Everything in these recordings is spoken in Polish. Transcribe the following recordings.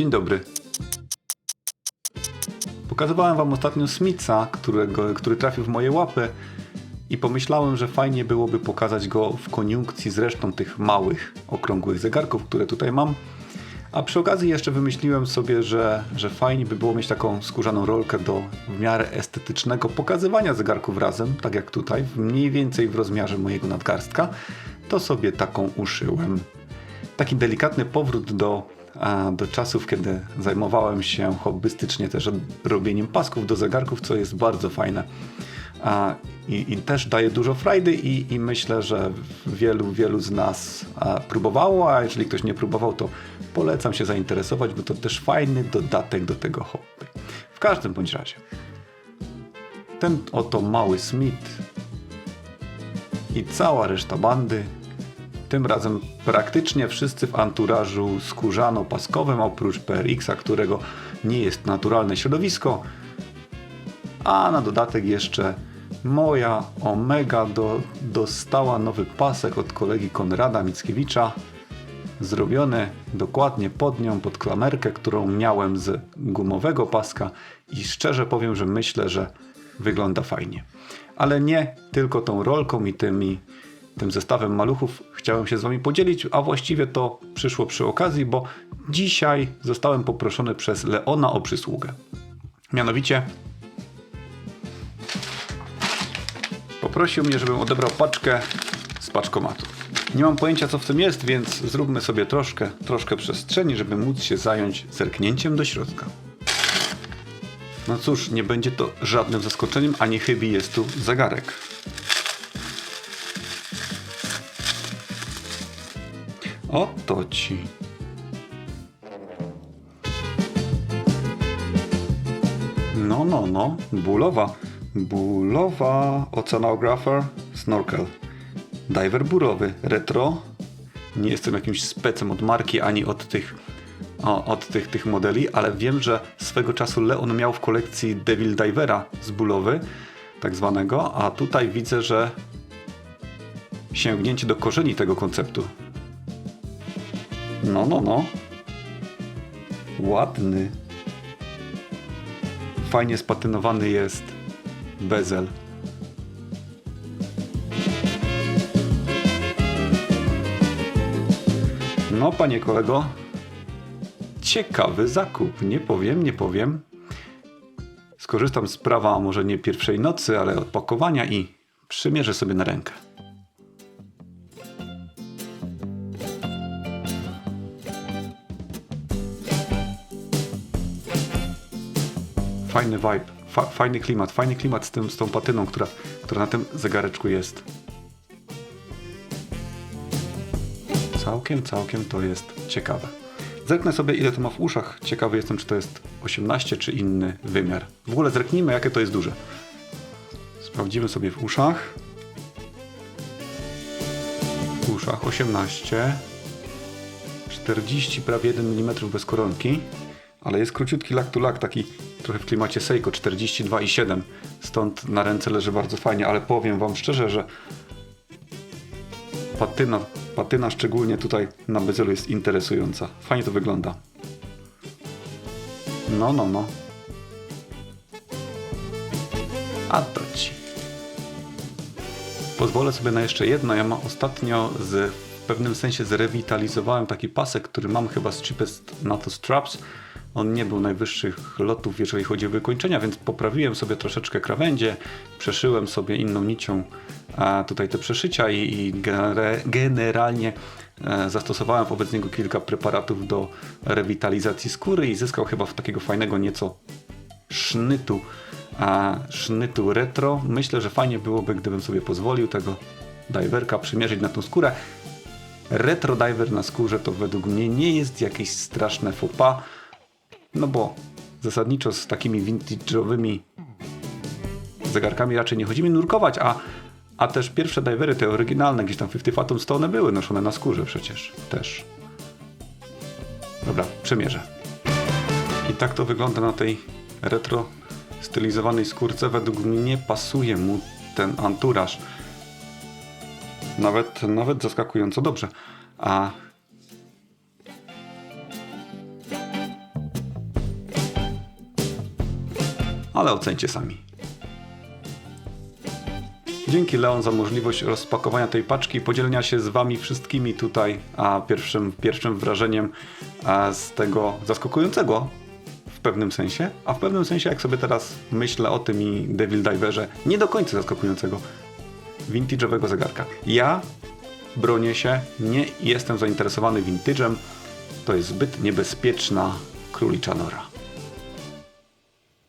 Dzień dobry. Pokazywałem wam ostatnio Smitha, którego, który trafił w moje łapy i pomyślałem, że fajnie byłoby pokazać go w koniunkcji z resztą tych małych, okrągłych zegarków, które tutaj mam. A przy okazji jeszcze wymyśliłem sobie, że, że fajnie by było mieć taką skórzaną rolkę do w miarę estetycznego pokazywania zegarków razem, tak jak tutaj, mniej więcej w rozmiarze mojego nadgarstka. To sobie taką uszyłem. Taki delikatny powrót do, do czasów, kiedy zajmowałem się hobbystycznie też robieniem pasków do zegarków, co jest bardzo fajne. I, I też daje dużo frajdy i, i myślę, że wielu, wielu z nas próbowało, a jeżeli ktoś nie próbował, to polecam się zainteresować, bo to też fajny dodatek do tego hobby. W każdym bądź razie. Ten oto mały Smith i cała reszta bandy tym razem praktycznie wszyscy w anturażu skórzano-paskowym, oprócz PRX-a, którego nie jest naturalne środowisko. A na dodatek jeszcze moja Omega do, dostała nowy pasek od kolegi Konrada Mickiewicza. Zrobiony dokładnie pod nią, pod klamerkę, którą miałem z gumowego paska i szczerze powiem, że myślę, że wygląda fajnie. Ale nie tylko tą rolką i tymi tym zestawem maluchów chciałem się z Wami podzielić, a właściwie to przyszło przy okazji, bo dzisiaj zostałem poproszony przez Leona o przysługę. Mianowicie poprosił mnie, żebym odebrał paczkę z paczkomatu. Nie mam pojęcia co w tym jest, więc zróbmy sobie troszkę, troszkę przestrzeni, żeby móc się zająć zerknięciem do środka. No cóż, nie będzie to żadnym zaskoczeniem, ani chybi jest tu zegarek. Oto ci. No, no, no. Bólowa. Bólowa Oceanographer Snorkel. Diver burowy. Retro. Nie jestem jakimś specem od marki, ani od tych o, od tych, tych modeli, ale wiem, że swego czasu Leon miał w kolekcji Devil Divera z bulowy, tak zwanego, a tutaj widzę, że sięgnięcie do korzeni tego konceptu. No, no, no. Ładny. Fajnie spatynowany jest bezel. No, panie kolego, ciekawy zakup. Nie powiem, nie powiem. Skorzystam z prawa, może nie pierwszej nocy, ale odpakowania i przymierzę sobie na rękę. Fajny vibe, fa fajny klimat, fajny klimat z, tym, z tą patyną, która, która na tym zegareczku jest. Całkiem, całkiem to jest ciekawe. Zerknę sobie ile to ma w uszach. Ciekawy jestem, czy to jest 18 czy inny wymiar. W ogóle zerknijmy, jakie to jest duże. Sprawdzimy sobie w uszach. W uszach 18. 40, prawie 1 mm bez koronki. Ale jest króciutki lak to lak, taki trochę w klimacie Seiko 42,7. Stąd na ręce leży bardzo fajnie, ale powiem Wam szczerze, że patyna, patyna szczególnie tutaj na bezelu jest interesująca. Fajnie to wygląda. No, no, no. A to ci. Pozwolę sobie na jeszcze jedno. Ja mam ostatnio z, w pewnym sensie zrewitalizowałem taki pasek, który mam chyba z Cheapest NATO Straps. On nie był najwyższych lotów, jeżeli chodzi o wykończenia, więc poprawiłem sobie troszeczkę krawędzie, przeszyłem sobie inną nicią a tutaj te przeszycia i, i generalnie e, zastosowałem wobec niego kilka preparatów do rewitalizacji skóry i zyskał chyba takiego fajnego nieco sznytu, a sznytu retro. Myślę, że fajnie byłoby, gdybym sobie pozwolił tego diverka przymierzyć na tą skórę. Retro diver na skórze to według mnie nie jest jakieś straszne faux pas, no bo zasadniczo z takimi vintage'owymi zegarkami raczej nie chodzimy nurkować, a, a też pierwsze divery, te oryginalne, gdzieś tam 50 Fathoms, to one były noszone na skórze przecież też. Dobra, przemierzę. I tak to wygląda na tej retro stylizowanej skórce. Według mnie pasuje mu ten anturaż. Nawet, nawet zaskakująco dobrze. A ale ocencie sami. Dzięki Leon za możliwość rozpakowania tej paczki i podzielenia się z wami wszystkimi tutaj a pierwszym, pierwszym wrażeniem a z tego zaskakującego w pewnym sensie, a w pewnym sensie jak sobie teraz myślę o tym i Devil Diverze, nie do końca zaskakującego vintage'owego zegarka. Ja bronię się, nie jestem zainteresowany vintage'em, to jest zbyt niebezpieczna królicza nora.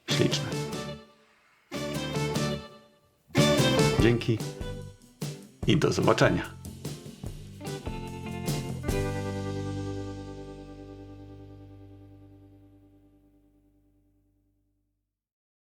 Śliczne. Dzięki i do zobaczenia.